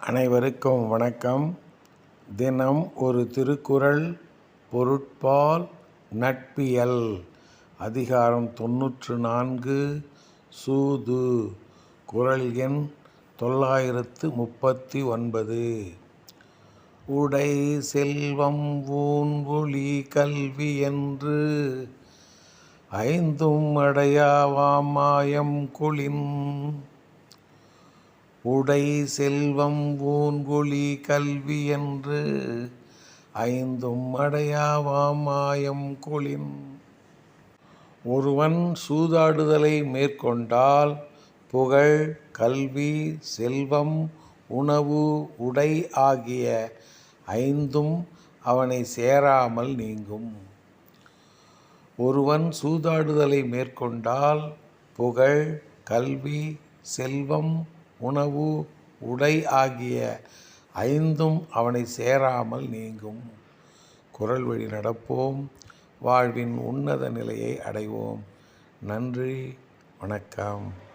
அனைவருக்கும் வணக்கம். தினம் ஒரு திருக்குறள் பொருட்பால் நட்பியல். அதிகாரம் தொன்னூற்று நான்கு சூது. குறள் எண் தொள்ளாயிரத்து முப்பத்தி ஒன்பது. உடை செல்வம் ஊன்வொளி கல்வி என்று ஐந்தும் அடையாவாம் மாயம் கொளின். உடை செல்வம் ஊன்கொழி கல்வி என்று ஐந்தும் அடையாவாம் மாயம் கொளின். ஒருவன் சூதாடுதலை மேற்கொண்டால் புகழ் கல்வி செல்வம் உணவு உடை ஆகிய ஐந்தும் அவனை சேராமல் நீங்கும். ஒருவன் சூதாடுதலை மேற்கொண்டால் புகழ் கல்வி செல்வம் உணவு உடை ஆகிய ஐந்தும் அவனை சேராமல் நீங்கும். குரல் வழி நடப்போம். வாழ்வின் உன்னத நிலையை அடைவோம். நன்றி. வணக்கம்.